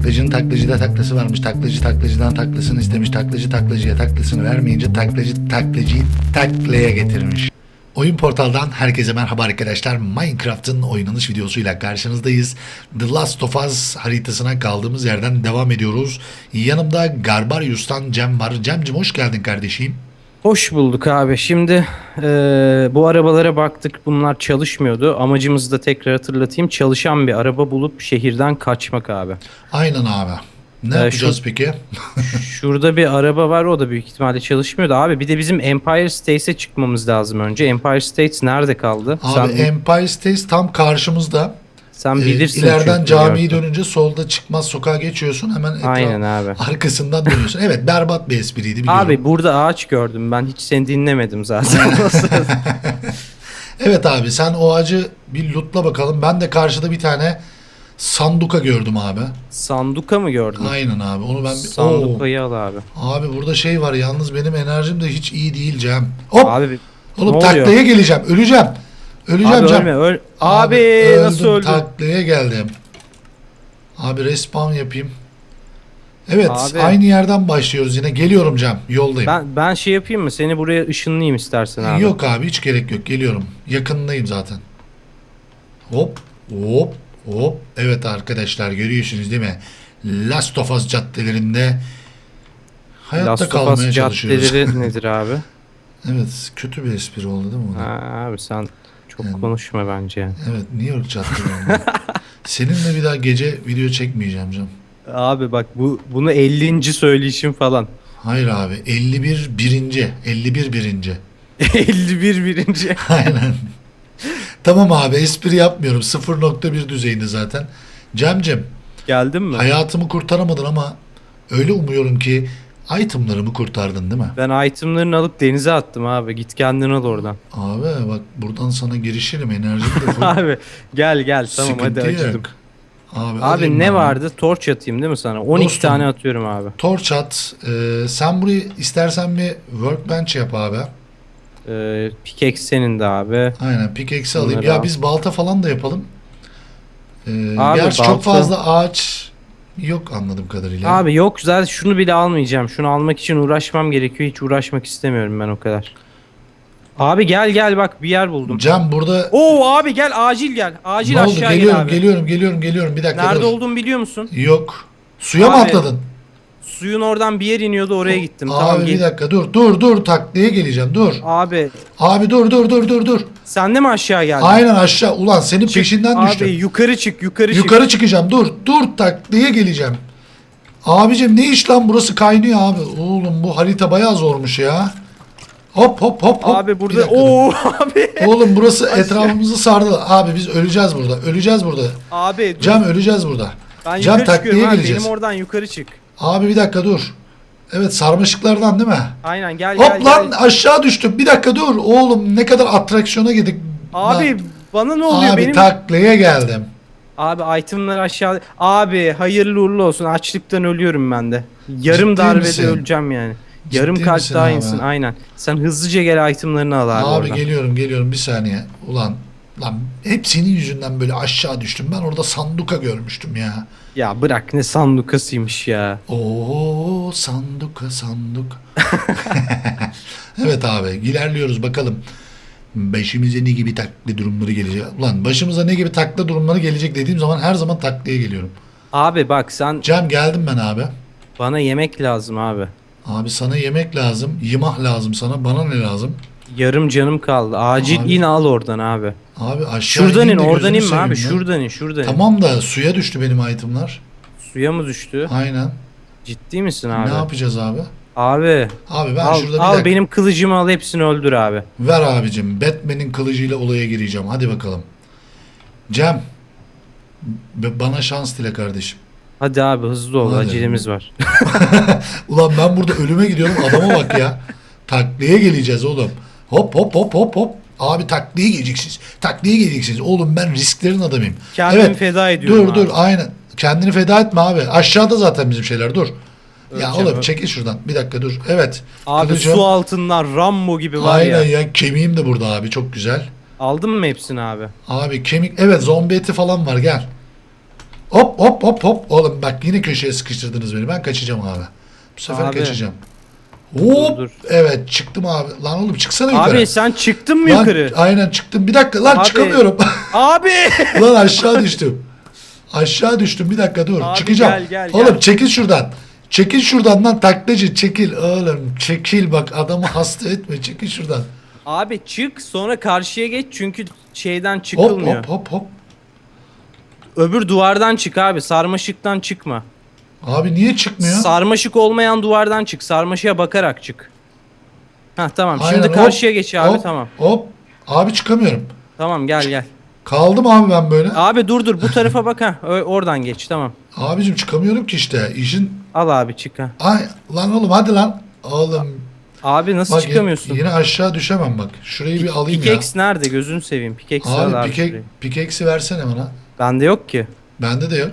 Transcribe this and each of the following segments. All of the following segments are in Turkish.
Taklacının taklacıda taklası varmış. Taklacı taklacıdan taklasını istemiş. Taklacı taklacıya taklasını vermeyince taklacı taklacıyı taklaya getirmiş. Oyun portaldan herkese merhaba arkadaşlar. Minecraft'ın oynanış videosuyla karşınızdayız. The Last of Us haritasına kaldığımız yerden devam ediyoruz. Yanımda Garbarius'tan Cem var. Cem'cim hoş geldin kardeşim. Hoş bulduk abi. Şimdi eee, bu arabalara baktık. Bunlar çalışmıyordu. Amacımızı da tekrar hatırlatayım. Çalışan bir araba bulup şehirden kaçmak abi. Aynen abi. Ne Ee, yapacağız şu- peki? Şurada bir araba var. O da büyük ihtimalle çalışmıyordu. Abi bir de bizim Empire State'e çıkmamız lazım önce. Empire State nerede kaldı? Abi sen, Empire State tam karşımızda. Sen Ee, bilirsin. İleriden çünkü York'ta. dönünce solda çıkmaz sokağa geçiyorsun. Hemen etraf, Aynen abi. arkasından dönüyorsun. Evet berbat bir espriydi biliyorum. Abi burada ağaç gördüm. Ben hiç seni dinlemedim zaten. Evet abi sen o ağacı bir lootla bakalım. Ben de karşıda bir tane sanduka gördüm abi. Sanduka mı gördün? Aynen abi. Onu ben bir... Oo. Sandukayı al abi. Abi burada şey var yalnız benim enerjim de hiç iyi değil Cem. Hop! Abi Oğlum taklaya geleceğim. Öleceğim. Öleceğim Abi Cem. ölme öl. Abi, nasıl öldüm, öldün? Taklaya geldim. Abi respawn yapayım. Evet Abi. aynı yerden başlıyoruz yine. Geliyorum Cem. Yoldayım. Ben ben şey yapayım mı? Seni buraya ışınlayayım istersen abi. Yok abi hiç gerek yok. Geliyorum. Yakınındayım zaten. Hop hop hop. Evet arkadaşlar görüyorsunuz değil mi? Last of Us caddelerinde hayatta Last of kalmaya Us çalışıyoruz. caddeleri nedir abi? evet kötü bir espri oldu değil mi? Ha, abi sen çok Yani- konuşma bence. yani. Evet New York caddelerinde. Seninle bir daha gece video çekmeyeceğim Cem. Abi bak bu bunu 50. söyleyişim falan. Hayır abi 51 birinci. 51 birinci. 51 birinci. Aynen. tamam abi espri yapmıyorum. 0.1 düzeyinde zaten. Cemcem Geldin mi? hayatımı kurtaramadın ama öyle umuyorum ki itemlarımı kurtardın değil mi? Ben itemlarını alıp denize attım abi. Git kendin al oradan. Abi bak buradan sana girişelim enerjim de full. abi gel gel tamam Sıkıntı hadi yok. acıdım. Abi, Abi ne ben. vardı? Torç atayım değil mi sana? 12 Dostum. tane atıyorum abi. Torch at. Ee, sen burayı istersen bir workbench yap abi. Ee, pickaxe senin de abi. Aynen pickaxe alayım. Ya biz balta falan da yapalım. Ee, Abi, gerçi çok balta- fazla ağaç yok anladığım kadarıyla. Abi yok zaten şunu bile almayacağım. Şunu almak için uğraşmam gerekiyor. Hiç uğraşmak istemiyorum ben o kadar. Abi gel gel bak bir yer buldum. Cem burada Oo abi gel acil gel. Acil ne oldu? aşağı Geliyorum, gel abi. geliyorum, geliyorum, geliyorum. Bir dakika Nerede dur. olduğumu biliyor musun? Yok. Suya mı Abi, atladın? Suyun oradan bir yer iniyordu oraya gittim. Abi tamam bir gel. dakika dur. Dur dur taklaya geleceğim. Dur. Abi Abi dur dur dur dur dur. Sen de mi aşağı geldin? Aynen aşağı. Ulan senin Çık. peşinden abi, düştüm. yukarı çık yukarı, çık. Yukarı çıkacağım. Dur. Dur taklaya geleceğim. Abicim ne iş lan burası kaynıyor abi. Oğlum bu harita bayağı zormuş ya. Hop hop hop hop. Abi burada dur. oo abi. Oğlum burası etrafımızı sardı. Abi biz öleceğiz burada. Öleceğiz burada. Abi dur. Cam öleceğiz burada. ben Cam yukarı abi. geleceğiz. Benim oradan yukarı çık. Abi bir dakika dur. Evet sarmaşıklardan değil mi? Aynen gel gel Hop lan gel. aşağı düştüm. Bir dakika dur. Oğlum ne kadar atraksiyona girdik. Abi Lan. bana ne oluyor Abi benim? taklaya geldim. Abi itemler aşağı. Abi hayırlı uğurlu olsun. Açlıktan ölüyorum ben de. Yarım Ciddi darbede misin? öleceğim yani. Ciddi Yarım kalp misin daha abi? insin aynen. Sen hızlıca gel itemlerini al abi, Abi, oradan. geliyorum geliyorum bir saniye. Ulan lan hep senin yüzünden böyle aşağı düştüm. Ben orada sanduka görmüştüm ya. Ya bırak ne sandukasıymış ya. Oo sanduka sanduka. evet abi ilerliyoruz bakalım. Başımıza ne gibi taklı durumları gelecek? Ulan başımıza ne gibi takla durumları gelecek dediğim zaman her zaman taklaya geliyorum. Abi bak sen Cem geldim ben abi. bana yemek lazım abi. Abi sana yemek lazım, yımah lazım sana. Bana ne lazım? Yarım canım kaldı. Acil Abi. in al oradan abi. Abi aşağı Şuradan in de oradan gözünü inme abi. seveyim lan. Şuradan in şuradan in. Tamam da suya düştü benim itemlar. Suya mı düştü? Aynen. Ciddi misin abi? Ne yapacağız abi? Abi Abi ben al, şurada bir al dakika. benim kılıcımı al hepsini öldür abi. Ver abicim. Batman'in kılıcıyla olaya gireceğim. Hadi bakalım. Cem. b- Bana şans dile kardeşim. Hadi abi hızlı ol Hadi. acelemiz var. Ulan ben burada ölüme gidiyorum. Adama bak ya. Takliye geleceğiz oğlum. Hop hop hop hop hop. Abi takliye geleceksiniz. Takliye geleceksiniz. Oğlum ben risklerin adamıyım. Kendimi feda ediyorum Dur abi. dur aynen. Kendini feda etme abi. Aşağıda zaten bizim şeyler dur. Ya oğlum öl- çekil şuradan. Bir dakika dur. Evet. Abi Kılıcım. su altından Rambo gibi var Aynen ya. ya. Kemiğim de burada abi. Çok güzel. Aldın mı hepsini abi? Abi kemik. Evet zombi eti falan var gel. Hop hop hop hop. Oğlum bak yine köşeye sıkıştırdınız beni. Ben kaçacağım abi. Bu sefer Abi. kaçacağım. Hop. dur. Evet çıktım abi. Lan oğlum çıksana yukarı. Abi sen çıktın mı Lan, yukarı? Aynen çıktım. Bir dakika lan Abi. çıkamıyorum. Abi! lan aşağı düştüm. Aşağı düştüm. Bir dakika dur. Abi Çıkacağım. gel, gel, oğlum gel. çekil şuradan. Çekil şuradan lan taklacı çekil oğlum çekil bak adamı hasta etme çekil şuradan. Abi çık sonra karşıya geç çünkü şeyden Hop çıkılmıyor. hop hop hop. Öbür duvardan çık abi. Sarmaşıktan çıkma. Abi niye çıkmıyor? Sarmaşık olmayan duvardan çık. Sarmaşığa bakarak çık. Hah tamam. Aynen, Şimdi hop, karşıya geç abi hop, tamam. Hop. Abi çıkamıyorum. Tamam gel gel. Kaldım abi ben böyle. Abi dur dur bu tarafa bak ha. Oradan geç tamam. Abicim çıkamıyorum ki işte. İşin Al abi çık ha. ay lan oğlum hadi lan. Oğlum Abi nasıl bak çıkamıyorsun? yine aşağı düşemem bak. Şurayı bir alayım ya. Pickaxe nerede? Gözünü seveyim. Pickaxe al Abi abi. pike, şurayı. pickaxe'i versene bana. Bende yok ki. Bende de yok.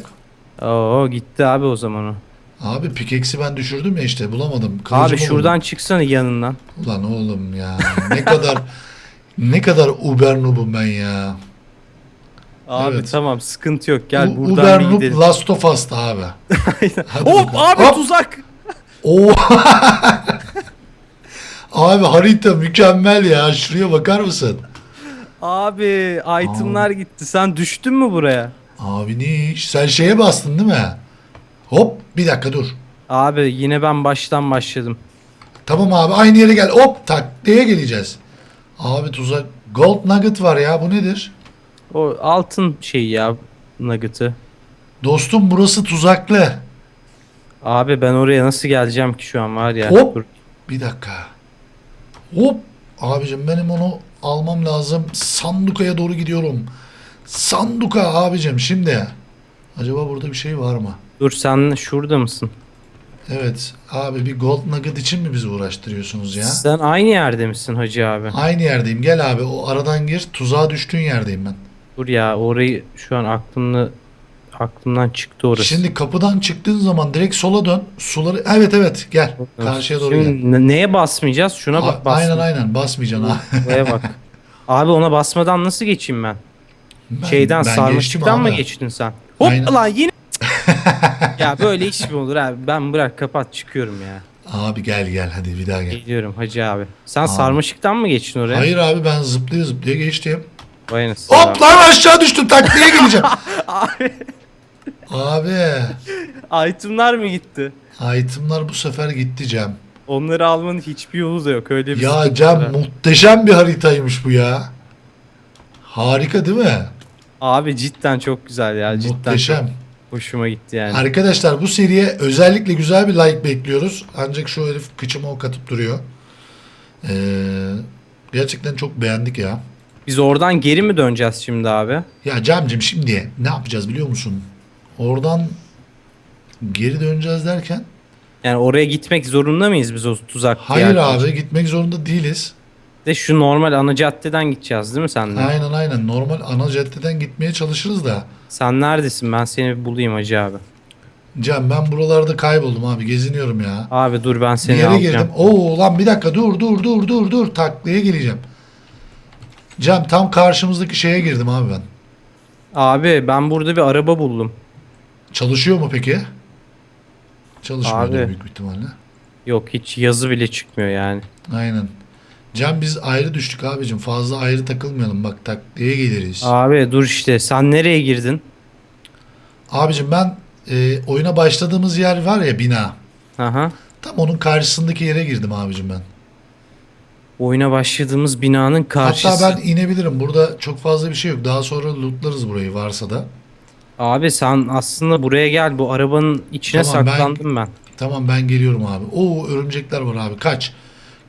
Oo gitti abi o zaman o. Abi pickaxe'i ben düşürdüm ya işte bulamadım. Kılıcımı Abi şuradan çıksana yanından. Ulan oğlum ya ne kadar ne kadar uber noob'um ben ya. Abi Evet. tamam sıkıntı yok. Gel U- buradan uber bir gidelim. Last of Us'ta abi. Hop bakalım. abi Hop. tuzak. Oo. abi harita mükemmel ya. Şuraya bakar mısın? Abi itemlar gitti. Sen düştün mü buraya? Abi ne iş? Sen şeye bastın değil mi? Hop bir dakika dur. Abi yine ben baştan başladım. Tamam abi aynı yere gel. Hop taktiğe geleceğiz. Abi tuzak. Gold nugget var ya bu nedir? O altın şey ya nugget'ı. Dostum burası tuzaklı. Abi ben oraya nasıl geleceğim ki şu an var ya. Hop. Dur. Bir dakika. Hop. Abicim benim onu almam lazım. Sandukaya doğru gidiyorum. Sanduka abicim şimdi. Acaba burada bir şey var mı? Dur sen şurada mısın? Evet. Abi bir gold nugget için mi bizi uğraştırıyorsunuz ya? Sen aynı yerde misin hacı abi? Aynı yerdeyim. Gel abi o aradan gir. Tuzağa düştüğün yerdeyim ben. Dur ya orayı şu an aklımda aklımdan çıktı orası. Şimdi kapıdan çıktığın zaman direkt sola dön. Suları evet evet gel. Karşıya doğru gel. Şimdi ne- neye basmayacağız? Şuna bak aynen aynen basmayacaksın ha. Buraya bak. Abi ona basmadan nasıl geçeyim ben? Ben- Şeyden ben sarmışlıktan mı abi. geçtin sen? Hop Aynen. lan yine. ya böyle iş mi olur abi? Ben bırak kapat çıkıyorum ya. Abi gel gel hadi bir daha gel. Geliyorum hacı abi. Sen sarmaşıktan mı geçtin oraya? Hayır abi ben zıplaya zıplaya geçtim. Vay Hop abi. lan aşağı düştüm takliye geleceğim. Abi. Itemlar mı gitti? Itemlar bu sefer gitti Cem. Onları almanın hiçbir yolu da yok. Öyle bir Ya Cem var. muhteşem bir haritaymış bu ya. Harika değil mi? Abi cidden çok güzel ya. Cidden Muhteşem. hoşuma gitti yani. Arkadaşlar bu seriye özellikle güzel bir like bekliyoruz. Ancak şu herif kıçıma ok atıp duruyor. Ee, gerçekten çok beğendik ya. Biz oradan geri mi döneceğiz şimdi abi? Ya Cem'cim şimdi ne yapacağız biliyor musun? Oradan geri döneceğiz derken Yani oraya gitmek zorunda mıyız biz o tuzak hayır abi gitmek zorunda değiliz. De şu normal ana caddeden gideceğiz değil mi senle? Aynen aynen normal ana caddeden gitmeye çalışırız da. Sen neredesin? Ben seni bir bulayım hacı abi. Cem ben buralarda kayboldum abi geziniyorum ya. Abi dur ben Bir seni yere alacağım. girdim. Oo lan bir dakika dur dur dur dur dur taklaya geleceğim. Cem tam karşımızdaki şeye girdim abi ben. Abi ben burada bir araba buldum. Çalışıyor mu peki? Çalışmıyordur Abi. büyük bir ihtimalle. Yok hiç yazı bile çıkmıyor yani. Aynen. Cem biz ayrı düştük abicim. Fazla ayrı takılmayalım. Bak taklaya geliriz. Abi dur işte sen nereye girdin? Abicim ben e, oyuna başladığımız yer var ya bina. Aha. Tam onun karşısındaki yere girdim abicim ben. Oyuna başladığımız binanın karşısı. Hatta ben inebilirim. Burada çok fazla bir şey yok. Daha sonra lootlarız burayı varsa da. Abi sen aslında buraya gel bu arabanın içine Tamam, ben- saklandım ben. Tamam ben geliyorum abi. Oo örümcekler var abi. Kaç.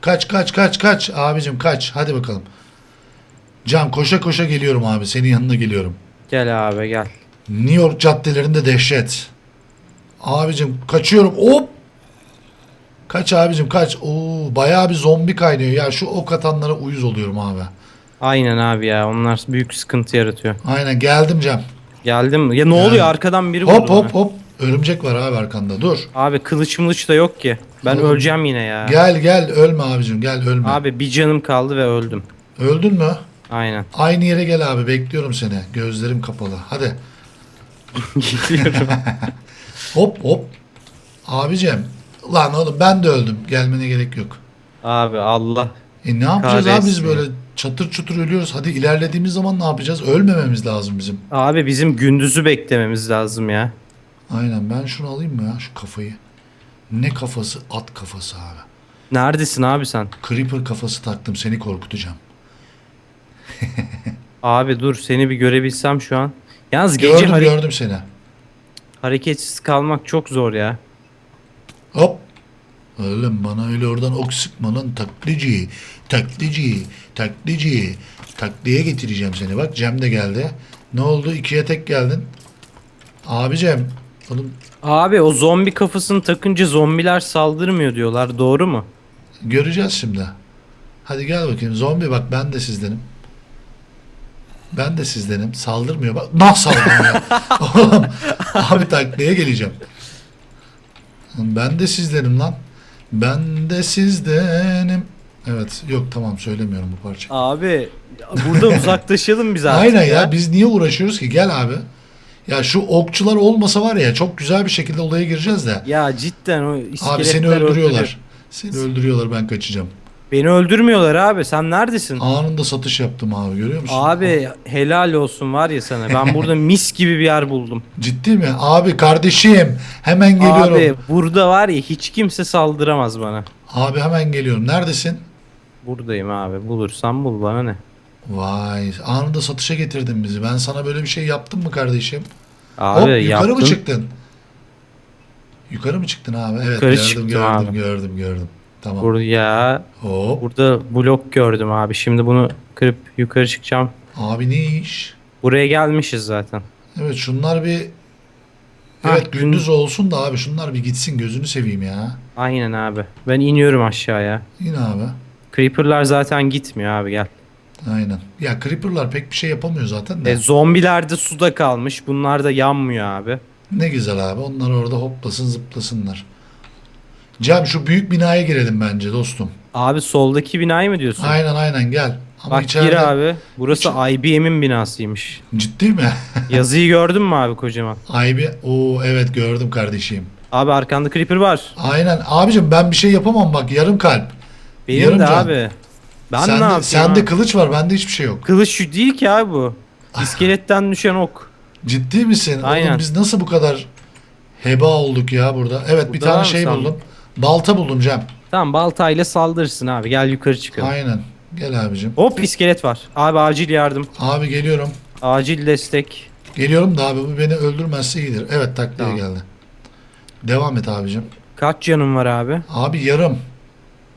Kaç kaç kaç kaç. Abicim kaç. Hadi bakalım. Cam koşa koşa geliyorum abi. Senin yanına geliyorum. Gel abi gel. New York caddelerinde dehşet. Abicim kaçıyorum. Hop. Kaç abicim kaç. Oo bayağı bir zombi kaynıyor. Ya şu ok atanlara uyuz oluyorum abi. Aynen abi ya onlar büyük sıkıntı yaratıyor. Aynen geldim Cem. Geldim. Ya ne oluyor arkadan biri Hop vurdu hop bana. hop. Örümcek var abi arkanda. Dur. Abi kılıç mılıç da yok ki. Ben Oğlum, öleceğim yine ya. Gel gel ölme abicim gel ölme. Abi bir canım kaldı ve öldüm. Öldün mü? Aynen. Aynı yere gel abi bekliyorum seni. Gözlerim kapalı. Hadi. Gidiyorum. Hop hop. Abicim. Lan oğlum ben de öldüm. Gelmene gerek yok. Abi Allah. E ne yapacağız abi biz böyle çatır çutur ölüyoruz. Hadi ilerlediğimiz zaman ne yapacağız? Ölmememiz lazım bizim. Abi bizim gündüzü beklememiz lazım ya. Aynen ben şunu alayım mı ya şu kafayı? Ne kafası? At kafası abi. Neredesin abi sen? Creeper kafası taktım seni korkutacağım. Abi dur seni bir görebilsem şu an. Yalnız gece Gördüm hare- gördüm seni. hareketsiz kalmak çok zor ya. Hop. Oğlum bana öyle oradan ok sıkma lan taklici. Taklici. Taklici. Takliye getireceğim seni. Bak Cem de geldi. Ne oldu? İkiye tek geldin. Abicem. Oğlum Abi o zombi kafasını takınca zombiler saldırmıyor diyorlar. Doğru mu? göreceğiz şimdi. Hadi gel bakayım. Zombi bak ben de sizdenim. Ben de sizdenim. Saldırmıyor. Bak nasıl saldırmıyor? Oğlum abi takliye geleceğim. Ben de sizdenim lan. Ben de sizdenim. Evet yok tamam söylemiyorum bu parça. Abi burada uzaklaşalım biz artık Aynen ya. biz niye uğraşıyoruz ki gel abi. Ya şu okçular olmasa var ya çok güzel bir şekilde olaya gireceğiz de. Ya cidden o Abi seni öldürüyorlar. öldürüyor. Seni öldürüyorlar ben kaçacağım. Beni öldürmüyorlar abi. Sen neredesin? Anında satış yaptım abi görüyor musun? Abi helal olsun var ya sana. Ben burada mis gibi bir yer buldum. Ciddi mi? Abi kardeşim hemen geliyorum. Abi Abi, burada var ya hiç kimse saldıramaz bana. hemen geliyorum. Neredesin? Buradayım abi. Bulursan bul bana ne. Vay anında satışa getirdin bizi. Ben sana böyle bir şey yaptım mı kardeşim? Abi Hop yukarı yaptım. mı çıktın? Yukarı mı çıktın abi? Evet Yukarı gördüm çıktım gördüm abi. gördüm gördüm. Tamam. Buraya Hop. burada blok gördüm abi. Şimdi bunu kırıp yukarı çıkacağım. Abi ne iş? Buraya gelmişiz zaten. Evet şunlar bir Ha, Evet gün- gündüz olsun da abi şunlar bir gitsin gözünü seveyim ya. Aynen abi. Ben iniyorum aşağıya. Yine abi. Creeper'lar zaten gitmiyor abi gel. Aynen. Ya Creeper'lar pek bir şey yapamıyor zaten de. E, zombiler de suda kalmış. Bunlar da yanmıyor abi. Ne güzel abi. Onlar orada hoplasın zıplasınlar. Cem şu büyük binaya girelim bence dostum. Abi soldaki binayı mı diyorsun? Aynen aynen gel. Ama Bak içeride... gir abi. Burası IBM'in binasıymış. Ciddi mi? Yazıyı gördün mü abi kocaman? Aybi. Oo evet gördüm kardeşim. Abi arkanda creeper var. Aynen. Abicim ben bir şey yapamam bak yarım kalp. Benim Yarım de can. abi. Ben sende, ne yapayım Sende abi? kılıç var bende hiçbir şey yok. Kılıç şu değil ki abi bu. İskeletten düşen ok. Ciddi misin? Aynen. Oğlum biz nasıl bu kadar heba olduk ya burada? Evet bir Burada var tane şey sandın? buldum. Balta buldum Cem. Tamam baltayla saldırırsın abi. Gel yukarı çıkalım. Aynen. Gel abicim. Hop iskelet var. Abi acil yardım. Abi geliyorum. Acil destek. Geliyorum da abi bu beni öldürmezse iyidir. Evet takliye Tamam. geldi. Devam et abicim. Kaç canım var abi? Abi yarım.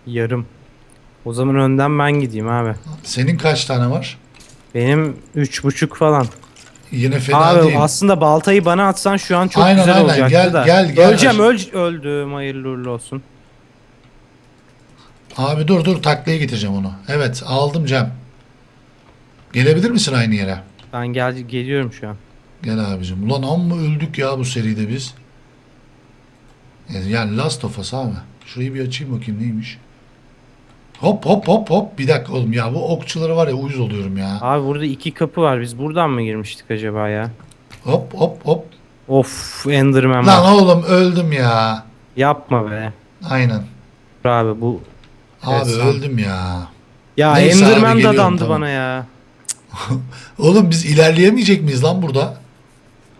Yarım. O zaman önden ben gideyim abi. Senin kaç tane var? Benim üç buçuk falan. Yine fena abi değil. aslında baltayı bana atsan şu an çok Aynen, güzel aynen. olacaktı Gel, da. gel, gel. Öleceğim öl öldüm hayırlı uğurlu olsun. Abi dur dur takliye getireceğim onu. Evet aldım Cem. Gelebilir misin aynı yere? Ben gel geliyorum şu an. Gel abicim. Ulan amma öldük ya bu seride biz. Yani Last of Us abi. Şurayı bir açayım bakayım neymiş. Hop hop hop hop. Bir dakika oğlum ya bu okçuları var ya uyuz oluyorum ya. Abi burada iki kapı var. Biz buradan mı girmiştik acaba ya? Hop hop hop. Of Enderman var. Lan oğlum öldüm ya. Yapma be. Aynen. Abi bu Abi Evet, öldüm ya. ya Neyse abi, Enderman geliyorum, dadandı tamam. bana ya. Oğlum biz ilerleyemeyecek miyiz lan burada?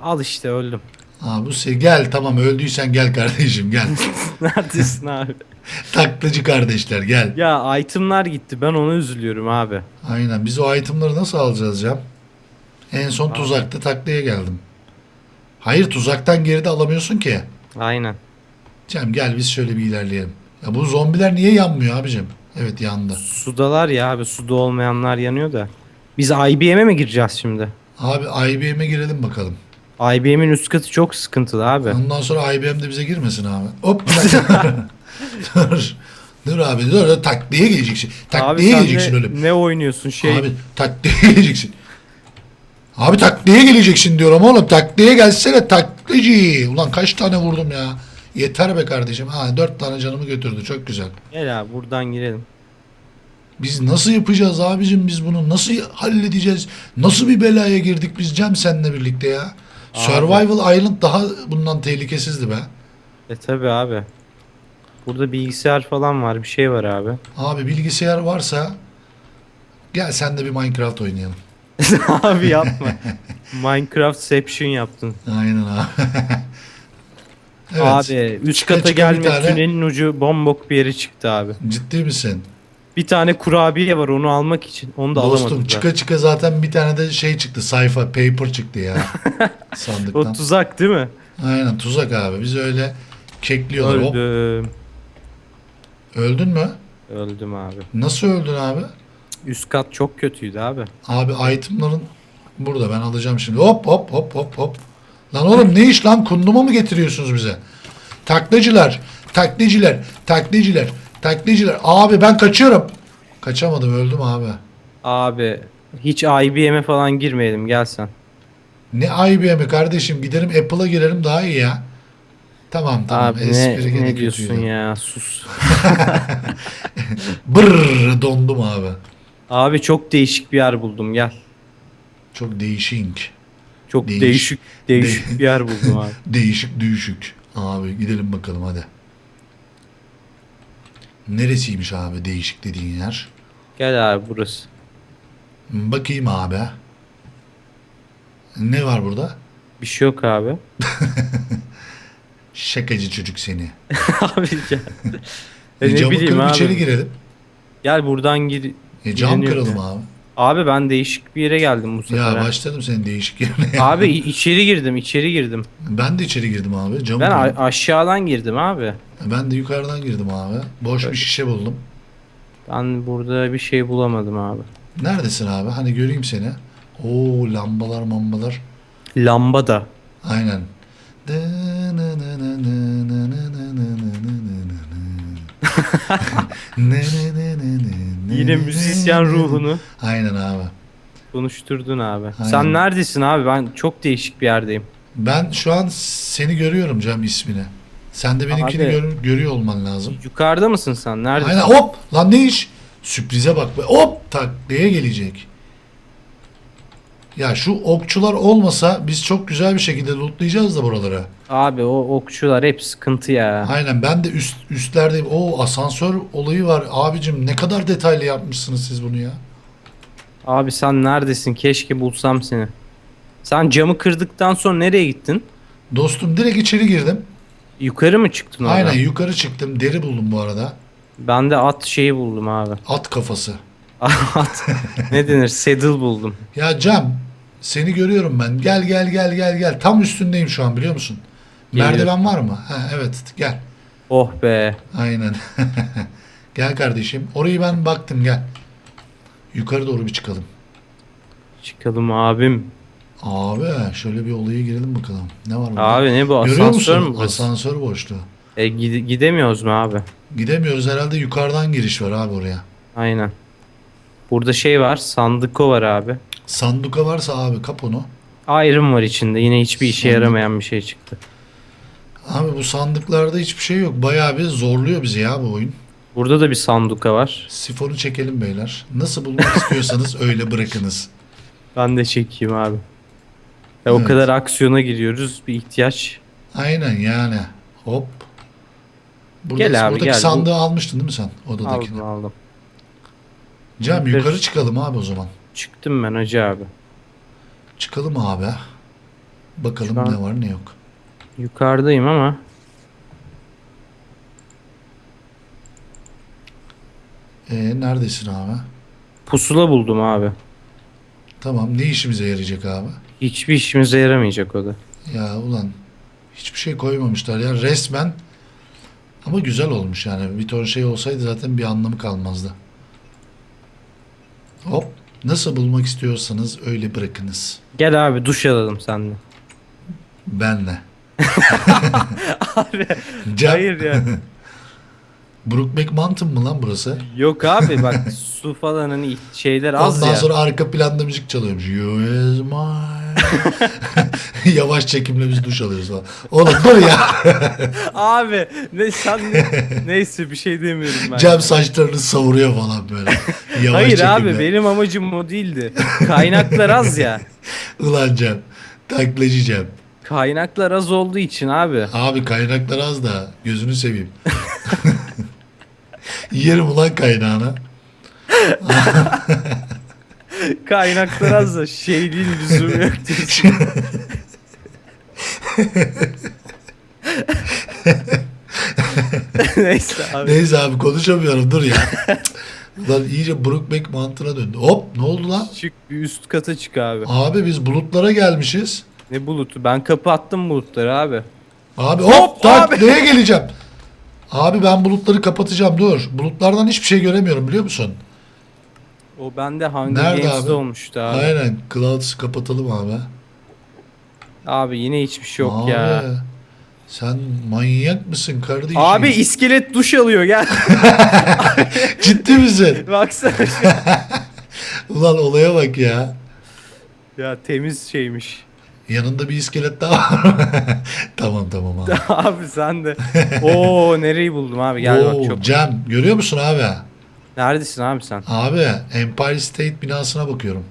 Al işte öldüm. Aa bu se- gel tamam öldüysen gel kardeşim gel. Neredesin abi? Taklacı kardeşler gel. Ya itemlar gitti. Ben ona üzülüyorum abi. Aynen biz o itemları nasıl alacağız Cem? En son tuzakta taklaya geldim. Hayır tuzaktan geride alamıyorsun ki. Aynen. Cem gel biz şöyle bir ilerleyelim. Ya bu zombiler niye yanmıyor abicim? Evet yandı. Sudalar ya abi. Suda olmayanlar yanıyor da. Biz IBM'e mi gireceğiz şimdi? Abi IBM'e girelim bakalım. IBM'in üst katı çok sıkıntılı abi. Ondan sonra IBM de bize girmesin abi. Hop bir dakika. dur. Dur abi dur. dur. Takliye geleceksin. Takliye geleceksin ne, öyle. ne oynuyorsun şey? Abi takliye geleceksin. Abi takliye geleceksin diyorum oğlum. Takliye gelsene taklici. Ulan kaç tane vurdum ya. Yeter be kardeşim. Ha dört tane canımı götürdü. Çok güzel. Gel abi buradan girelim. Biz nasıl yapacağız abicim biz bunu? Nasıl halledeceğiz? Nasıl bir belaya girdik biz Cem seninle birlikte ya? Survival Island daha bundan tehlikesizdi be. E tabi abi. Burada bilgisayar falan var bir şey var abi. Abi bilgisayar varsa gel sen de bir Minecraft oynayalım. abi yapma. Minecraftception yaptın. Aynen abi. evet. Abi üst Çıka kata çıka bir gelme tane- tünelin ucu bombok bir yere çıktı abi. Ciddi misin? Bir tane kurabiye var onu almak için. Onu da Dostum alamadık. çıka çıka zaten bir tane de şey çıktı. Sayfa, paper çıktı ya. O Sandıktan. tuzak değil mi? Aynen tuzak abi. Bizi öyle kekliyorlar. Öldüm. Öldün mü? Öldüm abi. Nasıl öldün abi? Üst kat çok kötüydü abi. Abi itemların burada ben alacağım şimdi. Hop hop hop hop hop. Lan oğlum ne iş lan kunduma mı getiriyorsunuz bize? Taklacılar, takliciler, takliciler, takliciler. Abi ben kaçıyorum. Kaçamadım öldüm abi. Abi hiç IBM'e falan girmeyelim gel sen. Ne IBM'i kardeşim giderim Apple'a girelim daha iyi ya. Tamam tamam abi espri ne, ne diyorsun kötüydü. ya sus. Brrr dondum abi. Abi çok değişik bir yer buldum gel. Çok değişik. Çok Değiş- değişik değişik bir yer buldum abi. Değişik düşük. Abi gidelim bakalım hadi. Neresiymiş abi değişik dediğin yer? Gel abi burası. Bakayım abi. Ne var burada? Bir şey yok abi. Şakacı çocuk seni. abi gel. E, ne camı bileyim kırıp abi. içeri girelim. Gel buradan gir. E, cam Gireniyor kıralım ya. abi. Abi ben değişik bir yere geldim bu sefer. Ya başladım senin değişik yerine. Abi içeri girdim içeri girdim. Ben de içeri girdim abi. Camı Ben a- aşağıdan girdim abi. Ben de yukarıdan girdim abi. Boş bir şişe buldum. Ben burada bir şey bulamadım abi. Neredesin abi? Hani göreyim seni. Oo lambalar mambalar. Lamba da. Aynen. Yine müzisyen ruhunu Aynen abi. konuşturdun abi. Aynen. Sen neredesin abi? Ben çok değişik bir yerdeyim. Ben şu an seni görüyorum Cem ismini. Sen de benimkini Abi. gör- görüyor olman lazım. Yukarıda mısın sen? Neredesin? Aynen hop lan ne iş? Sürprize bak be. Hop taklaya gelecek. Ya şu okçular olmasa biz çok güzel bir şekilde lootlayacağız da buralara. Abi o okçular hep sıkıntı ya. Aynen ben de üst üstlerdeyim. O asansör olayı var. Abicim ne kadar detaylı yapmışsınız siz bunu ya. Abi sen neredesin? Keşke bulsam seni. Sen camı kırdıktan sonra nereye gittin? Dostum direkt içeri girdim. Yukarı mı çıktın oradan? Aynen yukarı çıktım. Deri buldum bu arada. Ben de at şeyi buldum abi. At kafası. At. ne denir? Saddle buldum. Ya Cem seni görüyorum ben. Gel gel gel gel gel. Tam üstündeyim şu an biliyor musun? Geliyorum. Merdiven var mı? Ha, evet gel. Oh be. Aynen. gel kardeşim. Orayı ben baktım gel. Yukarı doğru bir çıkalım. Çıkalım abim. Abi şöyle bir olaya girelim bakalım. Ne var burada? Abi ne bu Görüyor asansör musun? mü burası? Asansör boşluğu. E, gide- gidemiyoruz mu abi? Gidemiyoruz herhalde yukarıdan giriş var abi oraya. Aynen. Burada şey var. Sandıko var abi. Sanduka varsa abi kap onu. Iron var içinde. Yine hiçbir işe Sandık. yaramayan bir şey çıktı. Abi bu sandıklarda hiçbir şey yok. Bayağı bir zorluyor bizi ya bu oyun. Burada da bir sanduka var. Sifonu çekelim beyler. Nasıl bulmak istiyorsanız öyle bırakınız. Ben de çekeyim abi. Ya O Evet. kadar aksiyona giriyoruz. Bir ihtiyaç. Aynen yani. Hop. Burada, Gel abi, buradaki gel. Sandığı almıştın değil mi sen odadakini? Aldım aldım. Cem Yukarı- yukarı çıkalım abi o zaman. Çıktım ben hacı abi. Çıkalım abi. Bakalım Şu an- ne var ne yok. Yukarıdayım ama Ee, neredesin abi? pusula buldum abi. Tamam ne işimize yarayacak abi? Hiçbir işimize yaramayacak o da. Ya ulan hiçbir şey koymamışlar ya resmen. Ama güzel olmuş yani. Bir ton şey olsaydı zaten bir anlamı kalmazdı. Hop. Nasıl bulmak istiyorsanız öyle bırakınız. Gel abi duş alalım seninle. Benle. Abi Cem, hayır ya. Brookback Mountain mı lan burası? Yok abi bak su falan hani şeyler az Ondan ya. sonra arka planda müzik çalıyormuş. You is my... Yavaş çekimle biz duş alıyoruz falan. Oğlum dur ya. Abi ne sen ne, neyse bir şey demiyorum ben. Cem saçlarını savuruyor falan böyle. Yavaş Hayır çekimle. abi benim amacım o değildi. Kaynaklar az ya. Ulan Cem. Taklacı Cem. Kaynaklar az olduğu için abi. Abi kaynaklar az da gözünü seveyim. Yerim ulan kaynağına. Kaynaklar az da şeyliğin lüzumu yok diyorsun. Neyse abi. Neyse abi konuşamıyorum dur ya. Ulan iyice Brookback mantığına döndü. Hop ne oldu lan? Çık bir üst kata çık abi. Abi biz bulutlara gelmişiz. Ne bulutu? Ben kapı attım bulutları abi. Abi hop, Hop, tak abi. neye geleceğim? Abi ben bulutları kapatacağım dur. Bulutlardan hiçbir şey göremiyorum biliyor musun? O bende Hunger Nerede Games'de abi? olmuştu abi. Aynen Clouds'ı kapatalım abi. Abi yine hiçbir şey yok abi, ya. Sen manyak mısın kardeşim? Abi iskelet duş alıyor gel. Ciddi misin? Baksana. Ulan olaya bak ya. ya temiz şeymiş. Yanında bir iskelet daha var. tamam tamam abi. abi sen de. Oo nereyi buldum abi gel Oo, bak çok. Cem görüyor musun abi? Neredesin abi sen? Abi Empire State binasına bakıyorum.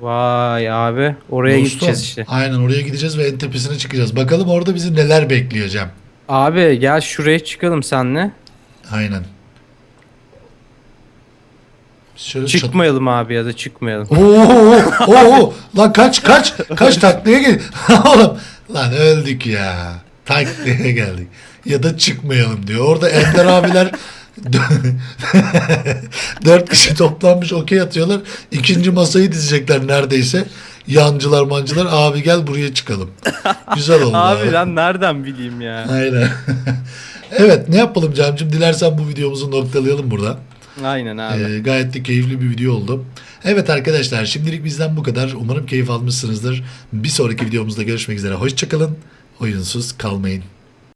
Vay abi oraya Dostum, gideceğiz işte. Aynen oraya gideceğiz ve en tepesine çıkacağız. Bakalım orada bizi neler bekliyor Cem. Abi gel şuraya çıkalım senle. Aynen. Biz Şöyle Çıkmayalım abi ya da çıkmayalım. Oo, oo, oo, lan kaç kaç kaç taklaya gel. Oğlum lan öldük ya. Taklaya geldik. Ya da çıkmayalım diyor. Orada Ender abiler dört kişi toplanmış okey atıyorlar. İkinci masayı dizecekler neredeyse. Yancılar mancılar abi gel buraya çıkalım. Güzel oldu Abi ben nereden bileyim ya. Aynen. evet ne yapalım Camcım? Dilersen bu videomuzu noktalayalım burada. Aynen abi. Ee, gayet de keyifli bir video oldu. Evet arkadaşlar şimdilik bizden bu kadar. Umarım keyif almışsınızdır. Bir sonraki videomuzda görüşmek üzere. Hoşçakalın. Oyunsuz kalmayın.